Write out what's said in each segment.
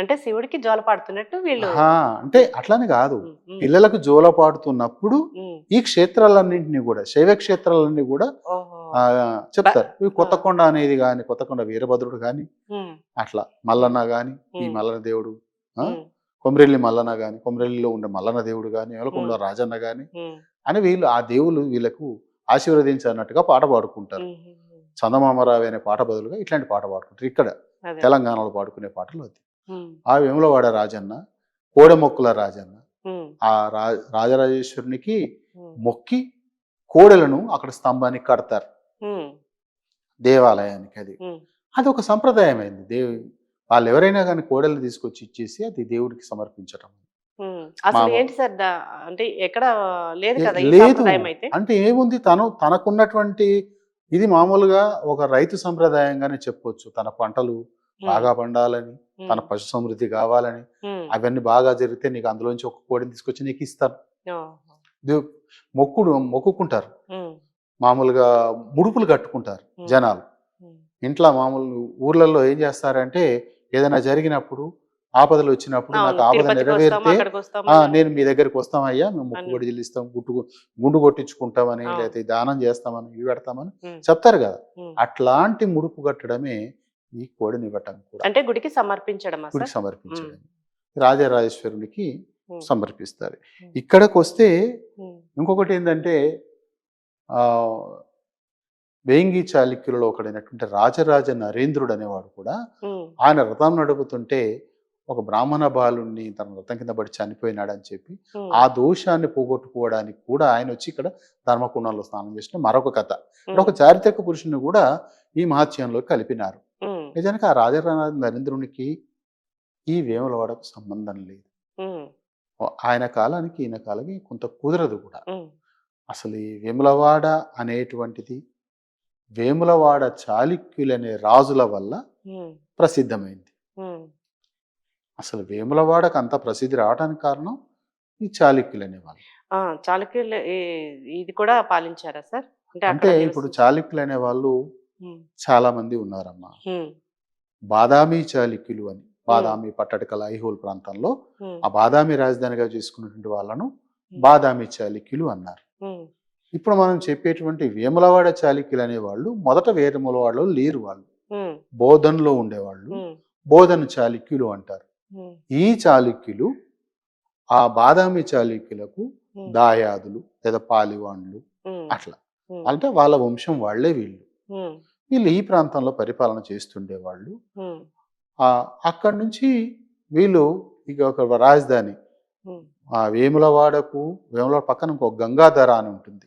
అంటే శివుడికి జోల పాడుతున్నట్టు వీళ్ళు అంటే అట్లానే కాదు. పిల్లలకు జోల పాడుతున్నప్పుడు ఈ క్షేత్రాలన్నింటినీ కూడా శైవ క్షేత్రాలన్నీ కూడా చెప్తారు. కొత్తకొండ అనేది కానీ కొత్తకొండ వీరభద్రుడు కానీ అట్లా మల్లన్న గాని ఈ. మల్లన్న దేవుడు కొమరెల్లి మల్లన్న గాని కొమరెల్లిలో ఉండే మల్లన్న దేవుడు గాని ఎవలకొండ ఉమ్. రాజన్న గాని అని వీళ్ళు ఆ దేవుళ్ళు వీళ్ళకు ఆశీర్వదించన్నట్టుగా పాట పాడుకుంటారు. చందమామరావి అనే పాట బదులుగా ఇట్లాంటి పాట పాడుకుంటారు. ఇక్కడ. తెలంగాణలో పాడుకునే పాటలు అది. ఆ వేములవాడ రాజన్న కోడెమొక్కుల రాజన్న ఆ రాజరాజేశ్వరునికి మొక్కి కోడెలను అక్కడ స్తంభానికి కడతారు. దేవాలయానికి అది. అది ఒక సంప్రదాయం అయింది దేవు వాళ్ళు ఎవరైనా కానీ కోడలు తీసుకొచ్చి ఇచ్చేసి అది దేవుడికి సమర్పించటం. ఉమ్. అసలు మామ- ఏంటి సార్ దా- అంటే ఎక్కడ లేదు కదా లేదు. అంటే ఏముంది తను తనకున్నటువంటి ఇది మామూలుగా ఒక రైతు సంప్రదాయంగానే చెప్పొచ్చు. తన పంటలు బాగా పండాలని తన పశు సమృద్ధి కావాలని అవన్నీ బాగా జరిగితే నీకు అందులోంచి ఒక కోడిని తీసుకొచ్చి నీకు ఇస్తాను. మొక్కుడు మొక్కుకుంటారు. మామూలుగా ముడుపులు కట్టుకుంటారు జనాలు. ఇంట్లో మామూలు ఊర్లలో ఏం చేస్తారంటే ఏదైనా జరిగినప్పుడు ఆపదలు వచ్చినప్పుడు నాకు ఆపద నెరవేరితే. నేను మీ దగ్గరికి వస్తామయ్యా మేము ముక్కు అని. కొడి చెల్లిస్తాం గుట్టు గుండు కొట్టించుకుంటామని. లేకపోతే దానం చేస్తామని ఇవి పెడతామని చెప్తారు కదా. అట్లాంటి ముడుపు కట్టడమే ఈ కోడిని ఇవ్వటం కూడా. అంటే గుడికి సమర్పించడమా గుడికి సమర్పించడం. రాజరాజేశ్వరునికి సమర్పిస్తారు. ఇక్కడికి వస్తే ఇంకొకటి ఏంటంటే ఆ వేంగి చాళుక్యులలో ఒకడైనటువంటి రాజరాజ నరేంద్రుడు అనేవాడు కూడా ఆయన రథం నడుపుతుంటే ఒక బ్రాహ్మణ బాలుణ్ణి తన రథం కింద పడి చనిపోయినాడని చెప్పి ఆ దోషాన్ని పోగొట్టుకోవడానికి కూడా ఆయన వచ్చి ఇక్కడ ధర్మకుండంలో స్నానం చేసిన మరొక కథ. ఒక చారిత్రక పురుషుని కూడా ఈ మహత్యంలో కలిపినారు. నిజానికి ఆ రాజరాజ నరేంద్రునికి ఈ వేములవాడకు సంబంధం లేదు. ఆయన కాలానికి ఈయన కాలానికి కొంత కుదరదు కూడా. అసలు ఈ వేములవాడ అనేటువంటిది వేములవాడ చాళుక్యులనే రాజుల వల్ల ప్రసిద్ధమైంది. అసలు వేములవాడకు అంత ప్రసిద్ధి రావడానికి కారణం ఈ చాళుక్యులు అనేవాళ్ళు చాళుక్యులు ఇది కూడా పాలించారా సార్? అంటే ఇప్పుడు. చాళుక్యులు అనే వాళ్ళు ఉమ్, చాలా మంది ఉన్నారమ్మా బాదామి చాళుక్యులు అని బాదామి పట్టడకల ఐహోల్ ప్రాంతంలో ఆ బాదామి రాజధానిగా చేసుకున్నటువంటి వాళ్ళను బాదామి చాళుక్యులు అన్నారు. ఇప్పుడు మనం చెప్పేటువంటి వేములవాడ చాళుక్యులు అనేవాళ్ళు మొదట వేములవాడలో లేరు వాళ్ళు. బోధన్లో ఉండేవాళ్ళు బోధన చాళుక్యులు అంటారు. ఈ చాళుక్యులు ఆ బాదామి చాళుక్యులకు దాయాదులు లేదా పాలివాండ్లు అట్లా అంటే వాళ్ళ వంశం వాళ్ళే వీళ్ళు. వీళ్ళు ఈ ప్రాంతంలో పరిపాలన చేస్తుండేవాళ్ళు. అక్కడి నుంచి వీళ్ళు ఇక ఒక రాజధాని. ఆ వేములవాడకు వేములవాడ పక్కన ఇంకో గంగాధర అని ఉంటుంది.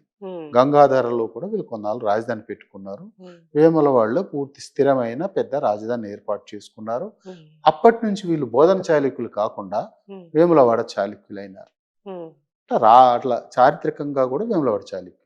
గంగాధరలో కూడా వీళ్ళు కొన్నాళ్ళు రాజధాని పెట్టుకున్నారు. వేములవాడలో పూర్తి స్థిరమైన పెద్ద రాజధాని ఏర్పాటు చేసుకున్నారు. అప్పటి నుంచి వీళ్ళు బోధన చాళుక్యులు కాకుండా వేములవాడ చాళుక్యులైనారు. రా అట్లా చారిత్రకంగా కూడా వేములవాడ చాళుక్యులు.